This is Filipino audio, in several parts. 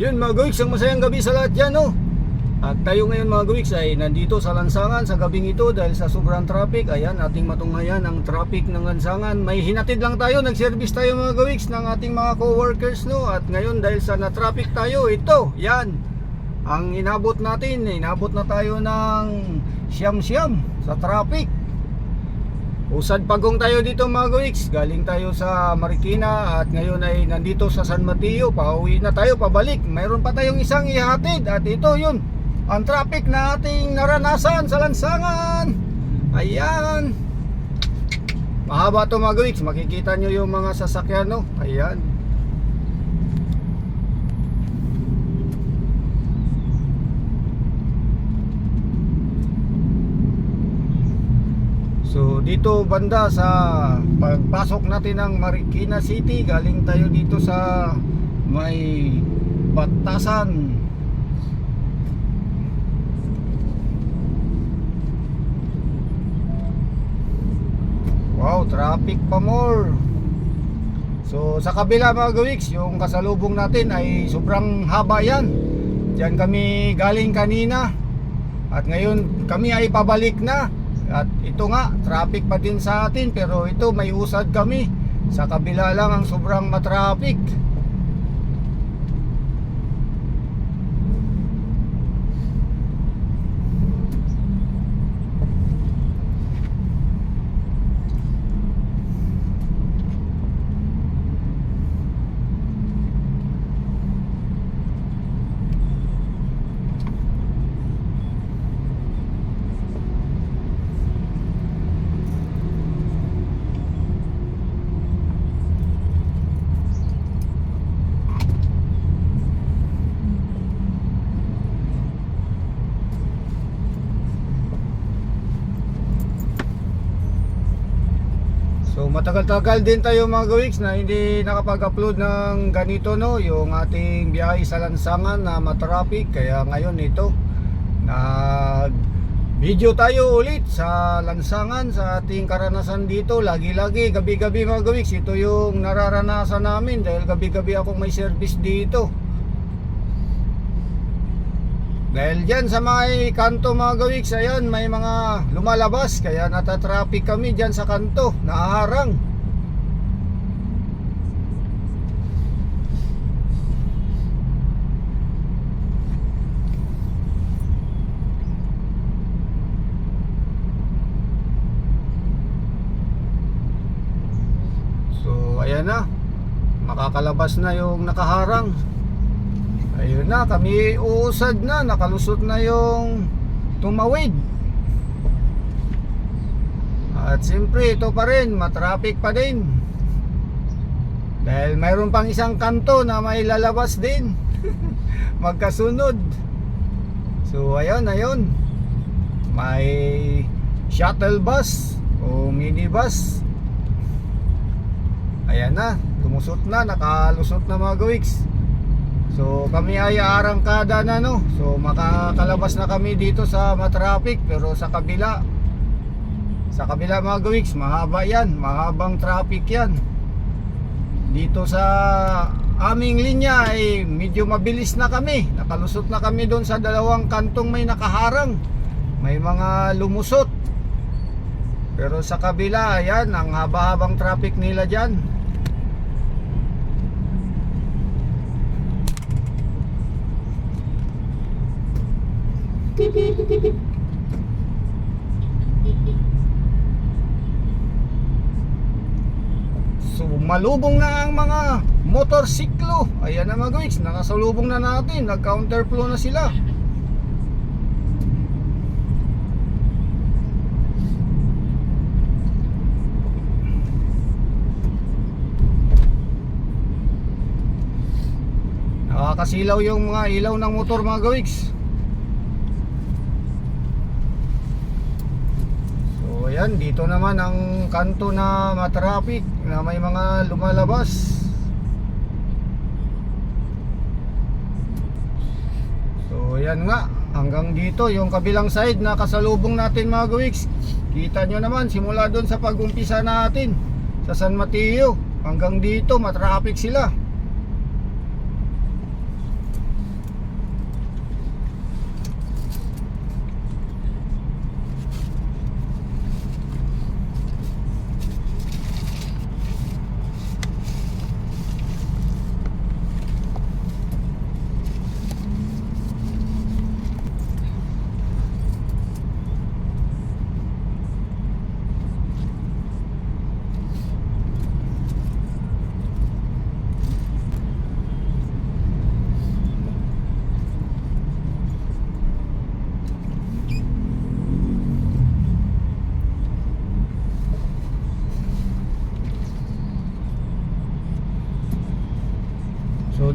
Ayun mga gawiks, ang masayang gabi sa lahat dyan no? At tayo ngayon mga gawiks ay nandito sa Lansangan sa gabing ito dahil sa sobrang traffic Ayan, ating matunghayan ang traffic ng Lansangan May hinatid lang tayo, nag-service tayo mga gawiks ng ating mga co-workers no? At ngayon dahil sa na-traffic tayo, ito, yan Ang inabot natin, inabot na tayo ng siyam-siyam sa traffic Usad pagong tayo dito mga gawiks Galing tayo sa Marikina At ngayon ay nandito sa San Mateo. Pauwi na tayo pabalik. Mayroon pa tayong isang ihatid At ito yun Ang traffic na ating naranasan sa lansangan. Ayan. Mahaba to mga gawiks Makikita nyo yung mga sasakyan no? Ayan So dito banda sa pagpasok natin ng Marikina City, galing tayo dito sa may Batasan. Wow, traffic pa more. So sa kabila mga gawiks, yung kasalubong natin ay sobrang haba yan. Diyan kami galing kanina. At ngayon kami ay pabalik na. At ito nga, traffic pa din sa atin pero ito may usad kami. Sa kabila lang ang sobrang matraffic. So matagal-tagal din tayo mga gawiks na hindi nakapag-upload ng ganito no? Yung ating biyahe sa lansangan na matraffic. Kaya ngayon ito Nag video tayo ulit sa lansangan Sa ating karanasan dito. Lagi-lagi, gabi-gabi mga gawiks Ito yung nararanasan namin Dahil gabi-gabi akong may service dito dahil dyan sa may kanto mga gawiks, ayan, may mga lumalabas. Kaya natatraffic kami dyan sa kanto, nahaharang. So, ayan na. Makakalabas na yung nakaharang. Ayun na, kami uusad na, nakalusot na yung tumawid. At siyempre, ito pa rin, matraffic pa din. Dahil mayroon pang isang kanto na may lalabas din. Magkasunod. So, ayun, ayun. May shuttle bus o minibus. Ayan na, lumusot na, nakalusot na mga gawiks. So kami ay arangkada na no. So makakalabas na kami dito sa matraffic pero sa kabila sa kabila mga gawiks, mahaba yan, mahabang traffic yan. Dito sa aming linya ay medyo mabilis na kami. Nakalusot na kami doon sa dalawang kantong may nakaharang. May mga lumusot. Pero sa kabila, ayan, ang haba-habang traffic nila dyan. So malubong na ang mga motorsiklo. Ayan na mga guys, nakasalubong na natin. Nag-counterflow na sila. Nakakasilaw yung mga ilaw ng motor mga gawiks. So ayan, dito naman ang kanto na matraffic na may mga lumalabas. So ayan nga, hanggang dito yung kabilang side na kasalubong natin mga gawiks. Kita nyo naman simula doon sa pag-umpisa natin sa San Mateo hanggang dito matraffic sila.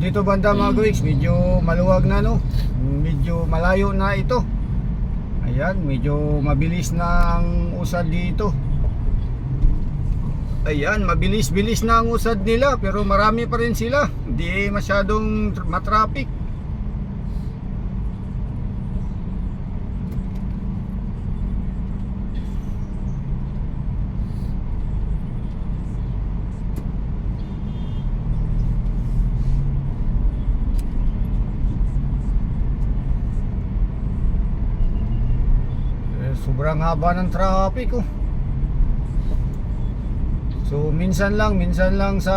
Dito banda mga guwiks, medyo maluwag na no. Medyo malayo na ito. Ayan, medyo mabilis na ang usad dito. Ayan, mabilis-bilis na ang usad nila pero marami pa rin sila. Hindi masyadong tr- matraffic. Eh, sobrang haba ng traffic oh. So minsan lang, minsan lang sa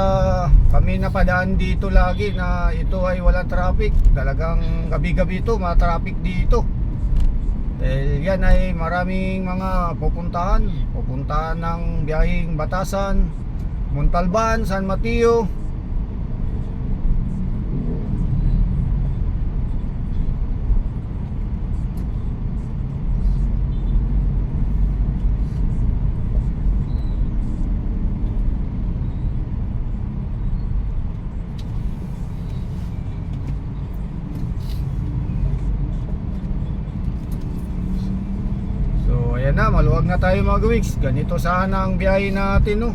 kami napadaan dito lagi na ito ay walang traffic. Talagang gabi-gabi ito, ma-traffic dito. Dahil yan ay maraming mga pupuntahan. Pupuntahan ng biyahing Batasan, Montalban, San Mateo. So ayan na, na tayo mga gawiks. Ganito sana ang biyahe natin no.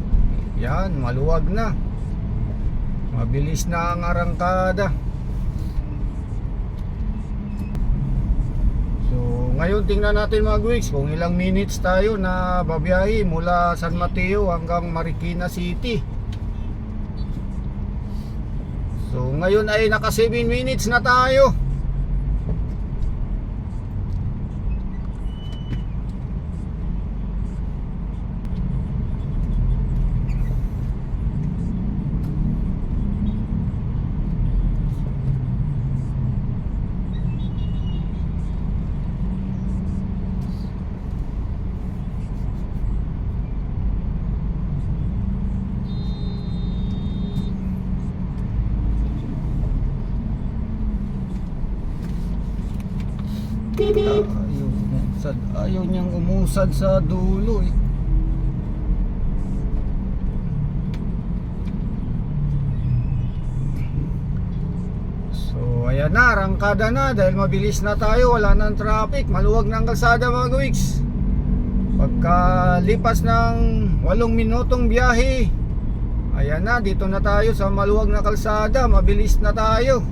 Yan, maluwag na. Mabilis na ang arangkada. So ngayon tingnan natin mga gawiks kung ilang minutes tayo na babiyahe mula San Mateo hanggang Marikina City. So ngayon ay naka 7 minutes na tayo. Ayaw, umusad. Ayaw niyang umusad sa dulo eh. So ayan na, rangkada na dahil mabilis na tayo, wala nang traffic, maluwag ang kalsada mga gawiks. Pagkalipas ng 8 minutong biyahe, ayan na, dito na tayo sa maluwag na kalsada, mabilis na tayo.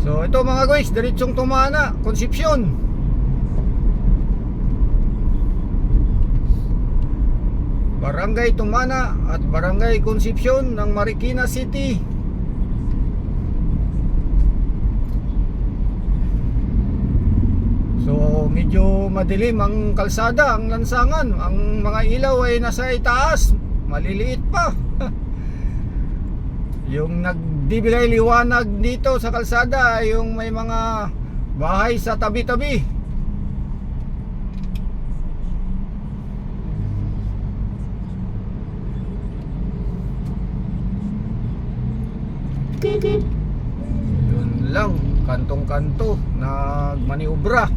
So ito mga guys, diretsong tumana, Concepcion. Barangay Tumana at Barangay Concepcion ng Marikina City. So medyo madilim ang kalsada, ang lansangan, ang mga ilaw ay nasa itaas, maliliit pa. Yung nagbibigay liwanag dito sa kalsada yung may mga bahay sa tabi-tabi. Yun lang, kantong-kanto, nagmaniobra.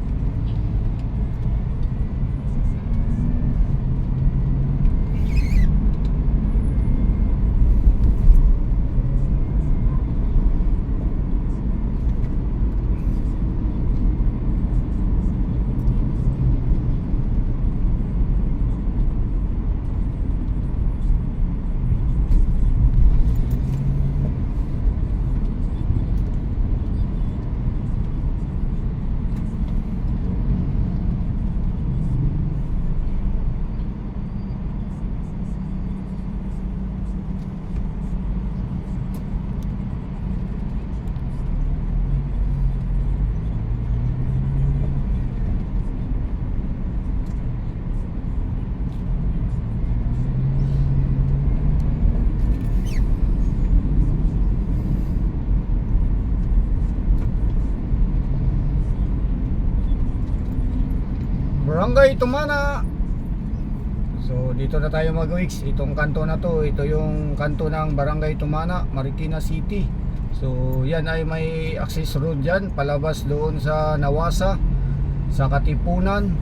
Barangay Tumana. So dito na tayo mag-weeks. Itong kanto na to, ito yung kanto ng Barangay Tumana, Marikina City. So yan ay may access road dyan, palabas doon sa Nawasa sa Katipunan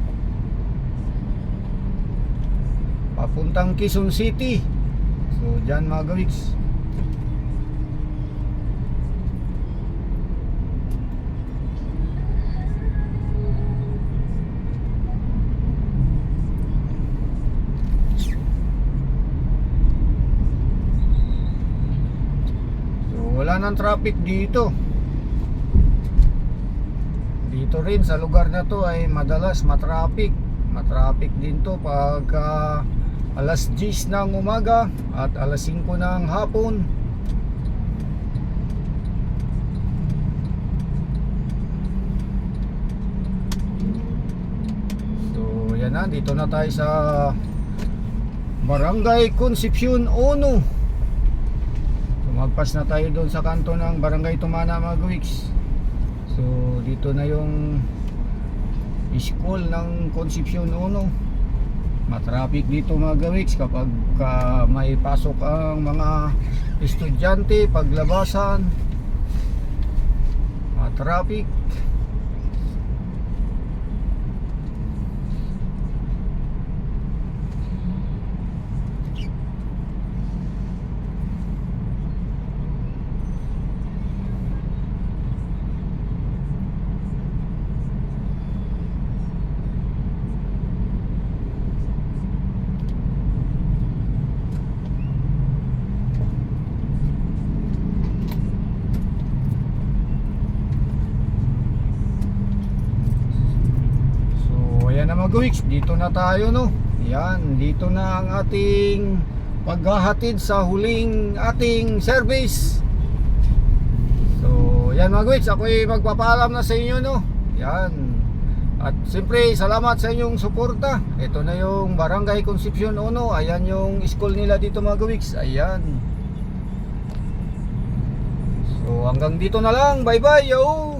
papuntang Quezon City so dyan mga gawiks nang traffic dito. Dito rin sa lugar na to ay madalas matraffic. Matraffic din to pagka alas 10 ng umaga at alas 5 ng hapon. So yan na dito na tayo sa Barangay Concepcion 1 so magpas na tayo doon sa kanto ng Barangay Tumana gawiks So dito na yung school ng Concepcion 1 Matraffic dito mga gawiks kapag ka may pasok ang mga estudyante paglabasan Matraffic So ayan na mga gawiks dito na tayo no? Yan dito na ang ating paghahatid sa huling ating service. So yan mga gawiks ako'y magpapaalam na sa inyo no? Yan. At siyempre salamat sa inyong suporta. Ito na yung Barangay Concepcion 1 Ayan yung school nila dito mga gawiks Ayan. So hanggang dito na lang. Bye bye yo